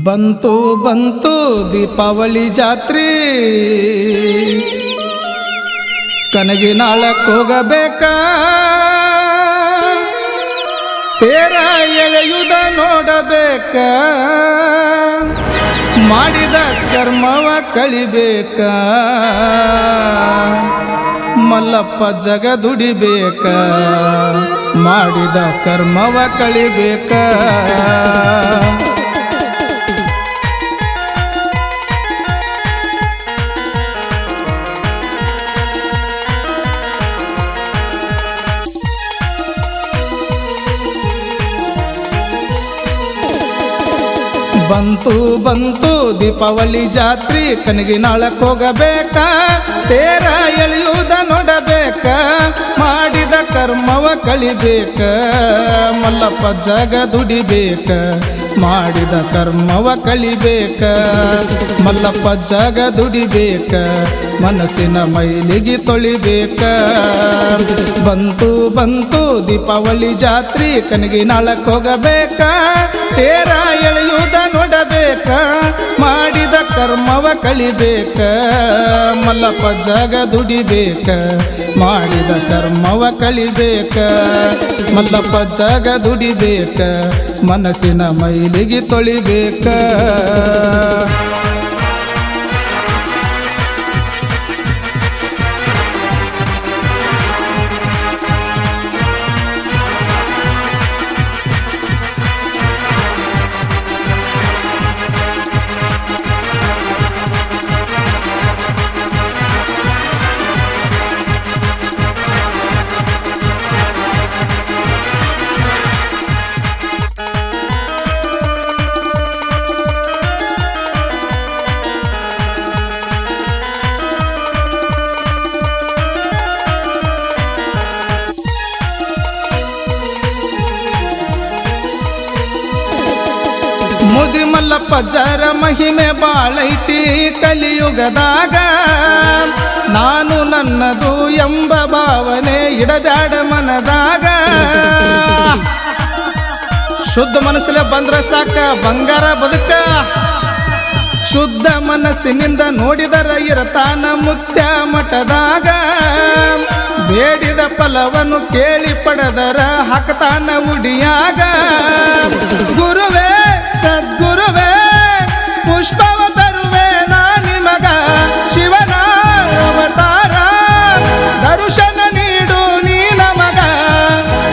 ಬಂತು ಬಂತು ದೀಪಾವಳಿ ಜಾತ್ರೆ. ಕನಗಿನಾಳಕ್ಕೆ ಹೋಗಬೇಕ? ತೇರ ಎಳೆಯುದ ನೋಡಬೇಕ? ಮಾಡಿದ ಕರ್ಮವ ಕಳಿಬೇಕ? ಮಲ್ಲಪ್ಪ ಜಗ ದುಡಿಬೇಕ? ಮಾಡಿದ ಕರ್ಮವ ಕಳಿಬೇಕ? ಬಂತು ಬಂತು, ದೀಪಾವಳಿ ಜಾತ್ರಿ ಕನಗಿನಾಳಕ್ಕೆ ಹೋಗಬೇಕ, ತೇರ ಎಳೆಯುವುದ ನೋಡಬೇಕ, ಮಾಡಿದ ಕರ್ಮವ ಕಳಿಬೇಕ, ಮಲ್ಲಪ್ಪ ಜಗ ದುಡಿಬೇಕ, ಮಾಡಿದ ಕರ್ಮವ ಕಳಿಬೇಕ, ಮಲ್ಲಪ್ಪ ಜಗ ದುಡಿಬೇಕ, ಮನಸ್ಸಿನ ಮೈಲಿಗೆ ತೊಳಿಬೇಕ. ಬಂತು ಬಂತು, ದೀಪಾವಳಿ ಜಾತ್ರಿ ಕನಗಿನಾಳಕ್ಕೆ ಹೋಗಬೇಕ, ತೇರ ಎಳೆಯುವುದ ನೋಡಬೇಕ ಮಾಡಿದ ಕರ್ಮವ ಕಳಿಬೇಕ ಮಲ್ಲಪ್ಪ ಜಾಗ ದುಡಿಬೇಕ, ಮಾಡಿದ ಕರ್ಮವ ಕಳಿಬೇಕ ಮಲ್ಲಪ್ಪ ಜಾಗ ದುಡಿಬೇಕ, ಮನಸ್ಸಿನ ಮೈಲಿಗೆ ತೊಳಿಬೇಕ. ಮಲ್ಲಪ್ಪ ಜರ ಮಹಿಮೆ ಬಾಳೈತಿ ಕಲಿಯುಗದಾಗ. ನಾನು ನನ್ನದು ಎಂಬ ಭಾವನೆ ಇಡಬ್ಯಾಡ ಮನದಾಗ. ಶುದ್ಧ ಮನಸ್ಸಲ್ಲೇ ಬಂದ್ರ ಸಾಕ ಬಂಗಾರ ಬದುಕ. ಶುದ್ಧ ಮನಸ್ಸಿನಿಂದ ನೋಡಿದರ ಇರತಾನ ಮುತ್ಯ ಮಠದಾಗ. ಬೇಡಿದ ಫಲವನ್ನು ಕೇಳಿ ಪಡೆದರ ಹಾಕತಾನ ಉಡಿಯಾಗ. ಗುರುವೇ! ಸದ್ಗುರುವೇ, ಪುಷ್ಪವ ತರುವೆ ನಾ ನಿಮಗ. ಶಿವನ ಅವತಾರ, ದರ್ಶನ ನೀಡು ನೀ ನಮಗ.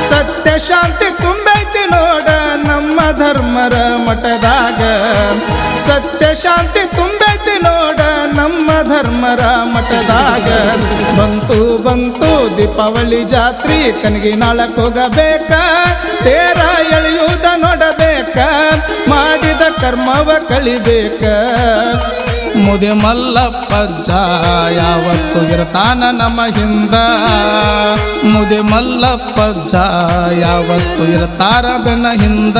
ಸತ್ಯ ಶಾಂತಿ ತುಂಬೈತಿ ನೋಡ ನಮ್ಮ ಧರ್ಮರ ಮಠದಾಗ. ಸತ್ಯ ಶಾಂತಿ ತುಂಬೈತಿ ನೋಡ ನಮ್ಮ ಧರ್ಮರ ಮಠದಾಗ. ಬಂತು ಬಂತು ದೀಪಾವಳಿ ಜಾತ್ರಿ ಕನಗಿನಾಳಕ್ಕೆ ಹೋಗಬೇಕ ತೇರ ಎಳೆಯುವುದ ನೋಡಬೇಕ ಮಾಡಿದ ಕರ್ಮವ ಕಳಿಬೇಕ? ಮುದಿ ಮಲ್ಲಪ್ಪಜ್ಜ ಯಾವತ್ತು ಇರ್ತಾನ ನಮ್ಮ ಹಿಂದ. ಮುದಿ ಮಲ್ಲಪ್ಪ ಯಾವತ್ತು ಇರ್ತಾರ ಬೆನ್ನ ಹಿಂದ.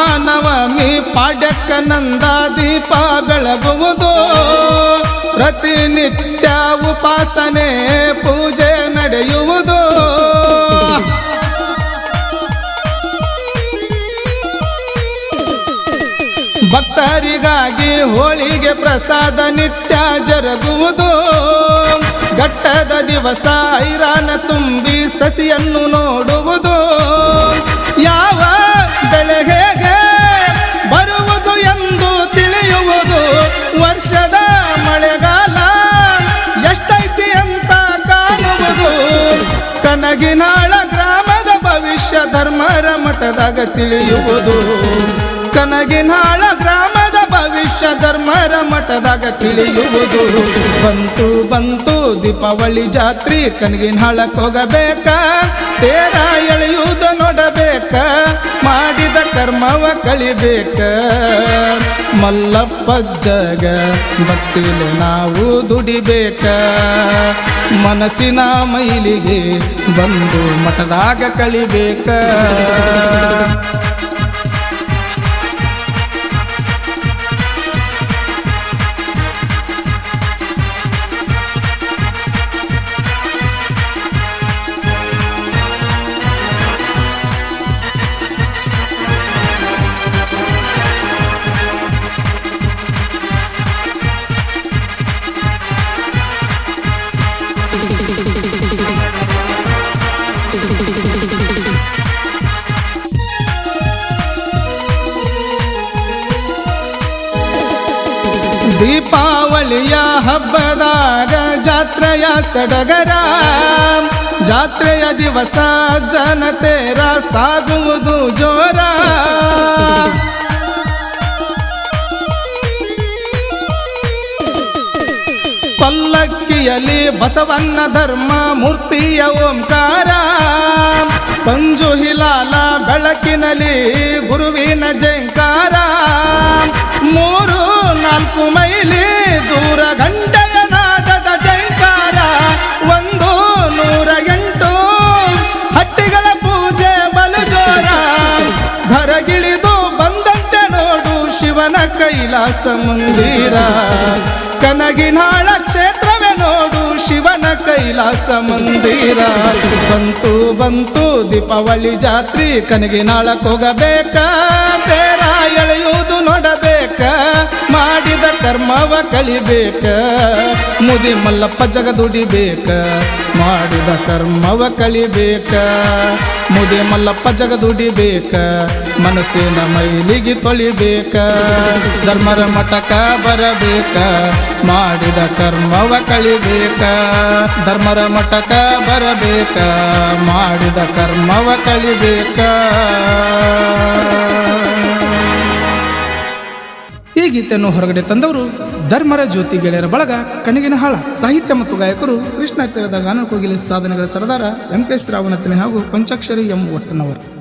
ಮಹಾನವಮಿ ಪಾಡ್ಯಕ್ಕ ನಂದ ದೀಪ ಬೆಳಗುವುದು ಪ್ರತಿನಿತ್ಯ ಉಪಾಸನೆ ಪೂಜೆ ನಡೆಯುವುದು. ಭಕ್ತರಿಗಾಗಿ ಹೋಳಿಗೆ ಪ್ರಸಾದ ನಿತ್ಯ ಜರುಗುವುದು. ಘಟ್ಟದ ದಿವಸ ಐರಾನ ತುಂಬಿ ಸಸಿಯನ್ನು ಕನಗಿನಾಳ ಗ್ರಾಮದ ಭವಿಷ್ಯ ಧರ್ಮರ ಮಠದಾಗ ತಿಳಿಯುವುದು. ಕನಗಿನಾಳ ಗ್ರಾಮ ಧರ್ಮರ ಮಠದಾಗ ತಿಳಿಯುವುದು. ಬಂತು ಬಂತು, ದೀಪಾವಳಿ ಜಾತ್ರಿ ಹಳಕ್ಕೆ ಹೋಗಬೇಕ. ತೇರ ಎಳೆಯುವುದು ನೋಡಬೇಕ. ಮಾಡಿದ ಕರ್ಮವ ಕಳಿಬೇಕ ಮಲ್ಲಪ್ಪ ಜಗ ಭಕ್ತಿಲೆ ನಾವು ದುಡಿಬೇಕ. ಮನಸ್ಸಿನ ಮೈಲಿಗೆ ಬಂದು ಮಠದಾಗ ಕಳಿಬೇಕ ದೀಪಾವಳಿಯ ಹಬ್ಬದಾಗ ಜಾತ್ರೆಯ ಸಡಗರ, ಜಾತ್ರೆಯ ದಿವಸ ಜನತೆರ ಸಾಗುವುದು ಜೋರ. ಪಲ್ಲಕ್ಕಿಯಲ್ಲಿ ಬಸವಣ್ಣ ಧರ್ಮ ಮೂರ್ತಿಯ ಓಂಕಾರ ಪಂಜು ಹಿಲಾಲ ಬೆಳಕಿನಲ್ಲಿ ಗುರುವಿನ ಜಂಕಾರ ಶಿವನ ಕೈಲಾಸ ಮಂದಿರ. ಕನಗಿನಾಳ ಕ್ಷೇತ್ರವೇ ನೋಡು ಶಿವನ ಕೈಲಾಸ ಮಂದಿರ. ಬಂತು ಬಂತು ದೀಪಾವಳಿ ಜಾತ್ರಿ ಕನಗಿನಾಳಕ್ಕೆ ಹೋಗಬೇಕ? ಕರ್ಮವ ಕಲಿಬೇಕ, ಮುದಿ ಮಲ್ಲಪ್ಪ ಜಗ ದುಡಿಬೇಕ ಮಾಡಿದ ಕರ್ಮವ ಕಲಿಬೇಕ, ಮುದಿ ಮಲ್ಲಪ್ಪ ಜಗ ದುಡಿಬೇಕ ಮನಸ್ಸಿನ ಮೈಲಿಗೆ ತೊಳಿಬೇಕ, ಧರ್ಮರ ಮಠಕ ಬರಬೇಕ, ಮಾಡಿದ ಕರ್ಮವ ಕಳಿಬೇಕ ಧರ್ಮರ ಮಠಕ ಬರಬೇಕ, ಮಾಡಿದ ಕರ್ಮವ ಕಳಿಬೇಕ ಗೀತೆಯನ್ನು ಹೊರಗಡೆ ತಂದವರು ಧರ್ಮರ ಜ್ಯೋತಿ ಗೆಳೆಯರ ಬಳಗ ಕಣಿಗಿನ ಹಾಳ, ಸಾಹಿತ್ಯ ಮತ್ತು ಗಾಯಕರು ಕೃಷ್ಣ ತೀರದ ಗಾನ ಕೋಗಿಲೆ ಸಾಧನೆಗಳ ಸರದಾರ ವೆಂಕಟೇಶ್ ರಾವಣತನೆ ಹಾಗೂ ಪಂಚಾಕ್ಷರಿ ಎಂ ಒಟ್ಟನವರು.